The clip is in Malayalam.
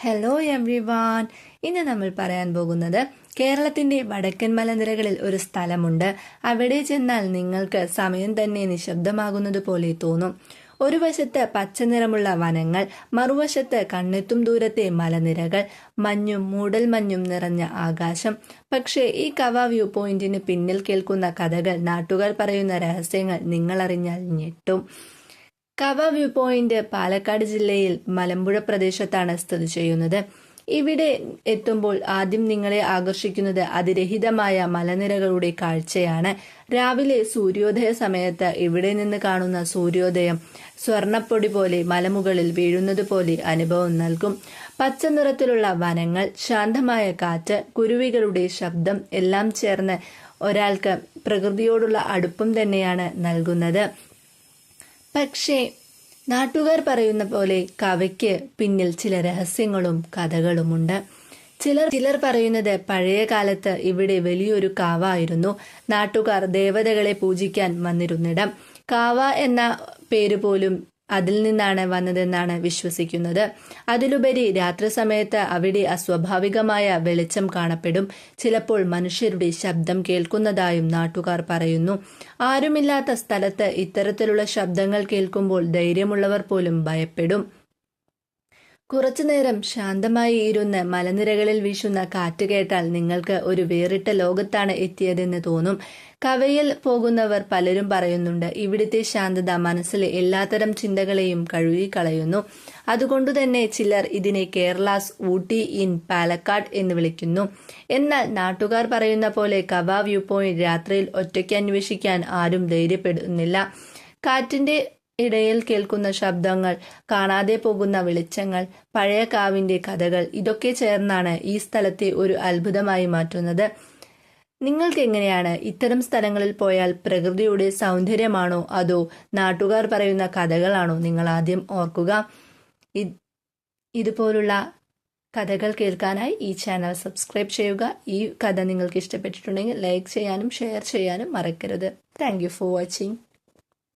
ഹലോ എവ്രി വാൻ ഇന്ന് നമ്മൾ പറയാൻ പോകുന്നത് കേരളത്തിന്റെ വടക്കൻ മലനിരകളിൽ ഒരു സ്ഥലമുണ്ട്. അവിടെ ചെന്നാൽ നിങ്ങൾക്ക് സമയം തന്നെ നിശബ്ദമാകുന്നത് പോലെ തോന്നും. ഒരു വശത്ത് പച്ചനിറമുള്ള വനങ്ങൾ മറുവശത്ത് കണ്ണെത്തും ദൂരത്തെ മലനിരകൾ മഞ്ഞും മൂടൽ മഞ്ഞും നിറഞ്ഞ ആകാശം. പക്ഷേ ഈ കവ വ്യൂ പോയിന്റിന് പിന്നിൽ കേൾക്കുന്ന കഥകൾ നാട്ടുകാർ പറയുന്ന രഹസ്യങ്ങൾ നിങ്ങളറിഞ്ഞാൽ ഞെട്ടും. കവ വ്യൂ പോയിന്റ് പാലക്കാട് ജില്ലയിൽ മലമ്പുഴ പ്രദേശത്താണ് സ്ഥിതി ചെയ്യുന്നത്. ഇവിടെ എത്തുമ്പോൾ ആദ്യം നിങ്ങളെ ആകർഷിക്കുന്നത് അതിരഹിതമായ മലനിരകളുടെ കാഴ്ചയാണ്. രാവിലെ സൂര്യോദയ സമയത്ത് ഇവിടെ നിന്ന് കാണുന്ന സൂര്യോദയം സ്വർണപ്പൊടി പോലെ മലമുകളിൽ വീഴുന്നത് പോലെ അനുഭവം നൽകും. പച്ച നിറത്തിലുള്ള വനങ്ങൾ ശാന്തമായ കാറ്റ് കുരുവികളുടെ ശബ്ദം എല്ലാം ചേർന്ന് ഒരാൾക്ക് പ്രകൃതിയോടുള്ള അടുപ്പം തന്നെയാണ് നൽകുന്നത്. പക്ഷേ നാട്ടുകാർ പറയുന്ന പോലെ കവയ്ക്ക് പിന്നിൽ ചില രഹസ്യങ്ങളും കഥകളുമുണ്ട്. ചിലർ ചിലർ പറയുന്നത് പഴയ കാലത്ത് ഇവിടെ വലിയൊരു കാവായിരുന്നു. നാട്ടുകാർ ദേവതകളെ പൂജിക്കാൻ വന്നിരുന്നിടം. കാവ എന്ന പേര് പോലും അതിൽ നിന്നാണ് വന്നതെന്നാണ് വിശ്വസിക്കുന്നത്. അതിലുപരി രാത്രി സമയത്ത് അവിടെ അസ്വാഭാവികമായ വെളിച്ചം കാണപ്പെടും. ചിലപ്പോൾ മനുഷ്യരുടെ ശബ്ദം കേൾക്കുന്നതായും നാട്ടുകാർ പറയുന്നു. ആരുമില്ലാത്ത സ്ഥലത്ത് ഇത്തരത്തിലുള്ള ശബ്ദങ്ങൾ കേൾക്കുമ്പോൾ ധൈര്യമുള്ളവർ പോലും ഭയപ്പെടും. കുറച്ചുനേരം ശാന്തമായി ഇരുന്ന് മലനിരകളിൽ വീശുന്ന കാറ്റ് കേട്ടാൽ നിങ്ങൾക്ക് ഒരു വേറിട്ട ലോകത്താണ് എത്തിയതെന്ന് തോന്നും. കവയിൽ പോകുന്നവർ പലരും പറയുന്നുണ്ട് ഇവിടുത്തെ ശാന്തത മനസ്സിലെ എല്ലാത്തരം ചിന്തകളെയും കഴുകിക്കളയുന്നു. അതുകൊണ്ടുതന്നെ ചിലർ ഇതിനെ കേരളാസ് ഊട്ടി ഇൻ പാലക്കാട് എന്ന് വിളിക്കുന്നു. എന്നാൽ നാട്ടുകാർ പറയുന്ന പോലെ കവ വ്യൂ പോയിന്റ് രാത്രിയിൽ ഒറ്റയ്ക്ക് അന്വേഷിക്കാൻ ആരും ധൈര്യപ്പെടുന്നില്ല. കാറ്റിന്റെ ഇടയിൽ കേൾക്കുന്ന ശബ്ദങ്ങൾ കാണാതെ പോകുന്ന വെളിച്ചങ്ങൾ പഴയ കാവിന്റെ കഥകൾ ഇതൊക്കെ ചേർന്നാണ് ഈ സ്ഥലത്തെ ഒരു അത്ഭുതമായി മാറ്റുന്നത്. നിങ്ങൾക്ക് എങ്ങനെയാണ് ഇത്തരം സ്ഥലങ്ങളിൽ പോയാൽ പ്രകൃതിയുടെ സൗന്ദര്യമാണോ അതോ നാട്ടുകാർ പറയുന്ന കഥകളാണോ നിങ്ങൾ ആദ്യം ഓർക്കുക. ഇതുപോലുള്ള കഥകൾ കേൾക്കാനായി ഈ ചാനൽ സബ്സ്ക്രൈബ് ചെയ്യുക. ഈ കഥ നിങ്ങൾക്ക് ഇഷ്ടപ്പെട്ടിട്ടുണ്ടെങ്കിൽ ലൈക്ക് ചെയ്യാനും ഷെയർ ചെയ്യാനും മറക്കരുത്. Thank for watching.